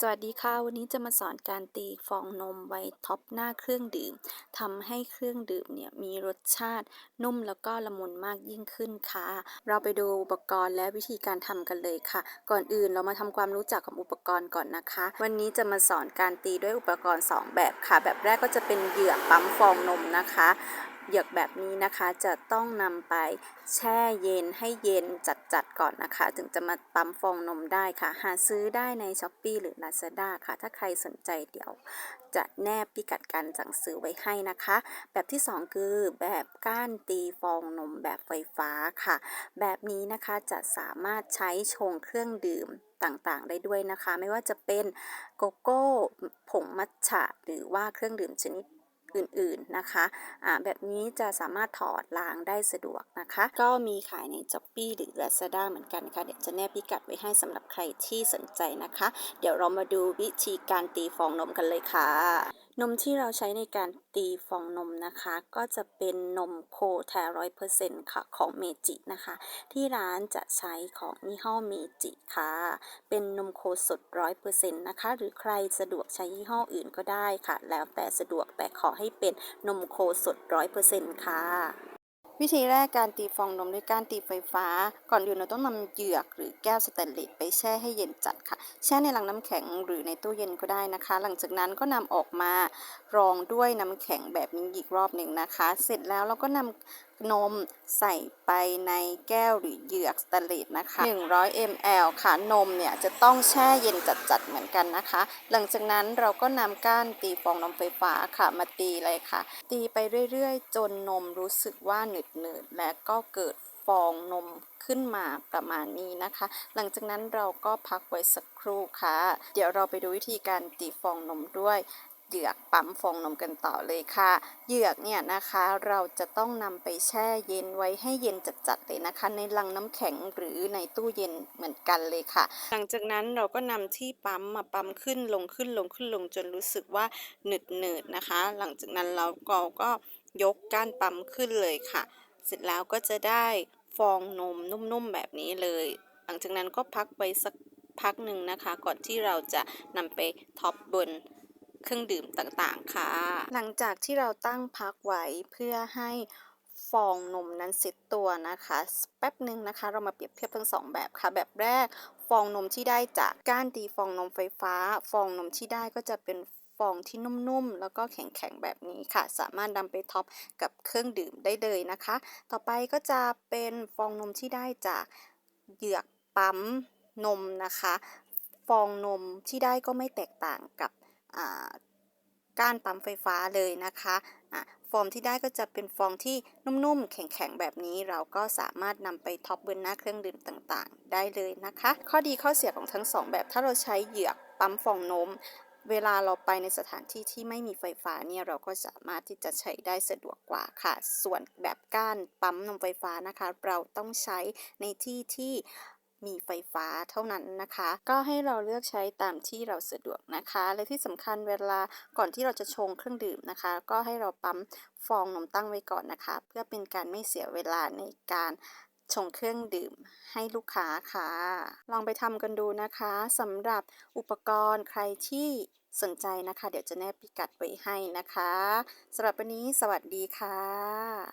สวัสดีค่ะ วันนี้จะมาสอนการตีฟองนมไว้ท็อปหน้าเครื่องดื่มทำให้เครื่องดื่มเนี่ยมีรสชาตินุ่มแล้วก็ละมุนมากยิ่งขึ้นค่ะ เราไปดูอุปกรณ์และวิธีการทำกันเลยค่ะ ก่อนอื่นเรามาทำความรู้จักกับอุปกรณ์ก่อนนะคะ วันนี้จะมาสอนการตีด้วยอุปกรณ์ 2 แบบค่ะ แบบแรกก็จะเป็นเหยือปั๊มฟองนมนะคะ หยือกแบบนี้นะคะจะต้องนำไปแช่เย็นให้เย็นจัดๆก่อนนะคะ ถึงจะมาปั๊มฟองนมได้ค่ะ หาซื้อได้ใน s h อ p e e หรือ Lazada ค่ะ ถ้าใครสนใจเดี๋ยว จะแนบพิกัดการสั่งซื้อไว้ให้นะคะ แบบที่ 2 คือแบบก้านตีฟองนมแบบไฟฟ้าค่ะ แบบนี้นะคะจะสามารถใช้ชงเครื่องดื่มต่างๆ ได้ด้วยนะคะ ไม่ว่าจะเป็นโกโก้ ผงมัทฉะ หรือว่าเครื่องดื่มชนิด อื่นๆนะคะะแบบนี้จะสามารถถอดล้างได้สะดวกนะคะ ก็มีขายใน s h อ p e e หรือ Lazada เหมือนกันค่ะ เดี๋ยวจะแนบพิกัดไว้ให้สำหรับใครที่สนใจนะคะ เดี๋ยวเรามาดูวิธีการตีฟองนมกันเลยค่ะ นมที่เราใช้ในการตีฟองนมนะคะ ก็จะเป็นนมโคแทร้อยเปอร์เซ็นต์ค่ะของเมจินะคะ ที่ร้านจะใช้ของยี่ห้อเมจิค่ะ เป็นนมโคสดร้อยเปอร์เซ็นต์นะคะ หรือใครสะดวกใช้ยี่ห้ออื่นก็ได้ค่ะ แล้วแต่สะดวกแต่ขอให้เป็นนมโคสดร้อยเปอร์เซ็นต์ค่ะ วิธีแรกการตีฟองนมด้วยการตีไฟฟ้า ก่อนอื่นเราต้องนำเหยือกหรือแก้วสแตนเลสไปแช่ให้เย็นจัดค่ะ แช่ในลังน้ำแข็งหรือในตู้เย็นก็ได้นะคะ หลังจากนั้นก็นำออกมารองด้วยน้ำแข็งแบบนี้อีกรอบหนึ่งนะคะ เสร็จแล้วเราก็นำนมใส่ไปในแก้วหรือเหยือกสแตนเลสนะคะ 100 ml ค่ะ นมเนี่ยจะต้องแช่เย็นจัดๆเหมือนกันนะคะ หลังจากนั้นเราก็นำก้านตีฟองนมไฟฟ้าค่ะมาตีเลยค่ะ ตีไปเรื่อยๆ จนนมรู้สึกว่าหนืดและก็เกิดฟองนมขึ้นมาประมาณนี้นะคะ หลังจากนั้นเราก็พักไว้สักครู่ค่ะ เดี๋ยวเราไปดูวิธีการตีฟองนมด้วย เหยือกปั๊มฟองนมกันต่อเลยค่ะ เหยือกเนี่ยนะคะเราจะต้องนำไปแช่เย็นไว้ให้เย็นจัดๆเลยนะคะ ในลังน้ำแข็งหรือในตู้เย็นเหมือนกันเลยค่ะ หลังจากนั้นเราก็นำที่ปั๊มมาปั๊มขึ้นลงขึ้นลงขึ้นลงจนรู้สึกว่าหนืดหนืดนะคะ หลังจากนั้นเราก็ก็ยกก้านปั๊มขึ้นเลยค่ะ เสร็จแล้วก็จะได้ฟองนมนุ่มๆแบบนี้เลย หลังจากนั้นก็พักไว้สักพักหนึ่งนะคะ ก่อนที่เราจะนำไปท็อปบน เครื่องดื่มต่างๆ ค่ะ หลังจากที่เราตั้งพักไว้เพื่อให้ฟองนมนั้นเซ็ตตัวนะคะ แป๊บหนึ่งนะคะ เรามาเปรียบเทียบทั้งสองแบบค่ะ แบบแรกฟองนมที่ได้จากก้านตีฟองนมไฟฟ้า ฟองนมที่ได้ก็จะเป็นฟองที่นุ่มๆ แล้วก็แข็งๆ แบบนี้ค่ะ สามารถนำไปท็อปกับเครื่องดื่มได้เลยนะคะ ต่อไปก็จะเป็นฟองนมที่ได้จากเหยือกปั๊มนมนะคะ ฟองนมที่ได้ก็ไม่แตกต่างกับ ก้านปั๊มไฟฟ้าเลยนะคะะฟอร์มที่ได้ก็จะเป็นฟองที่นุ่มๆ แข็งๆ แบบนี้เราก็สามารถนำไปท็อปบนหน้าเครื่องดื่มต่างๆ ได้เลยนะคะ ข้อดีข้อเสียของทั้งสองแบบ ถ้าเราใช้เหยือกปั๊มฟองนมเวลาเราไปในสถานที่ที่ไม่มีไฟฟ้าเนี่ยเราก็สามารถที่จะใช้ได้สะดวกกว่าค่ะ ส่วนแบบก้านปั๊มนมไฟฟ้านะคะ เราต้องใช้ในที่ที่ มีไฟฟ้าเท่านั้นนะคะ ก็ให้เราเลือกใช้ตามที่เราสะดวกนะคะ และที่สำคัญเวลาก่อนที่เราจะชงเครื่องดื่มนะคะ ก็ให้เราปั๊มฟองนมตั้งไว้ก่อนนะคะ เพื่อเป็นการไม่เสียเวลาในการชงเครื่องดื่มให้ลูกค้าค่ะ ลองไปทำกันดูนะคะสำหรับอุปกรณ์ใครที่สนใจนะคะ เดี๋ยวจะแนบพิกัดไว้ให้นะคะสำหรับวันนี้สวัสดีค่ะ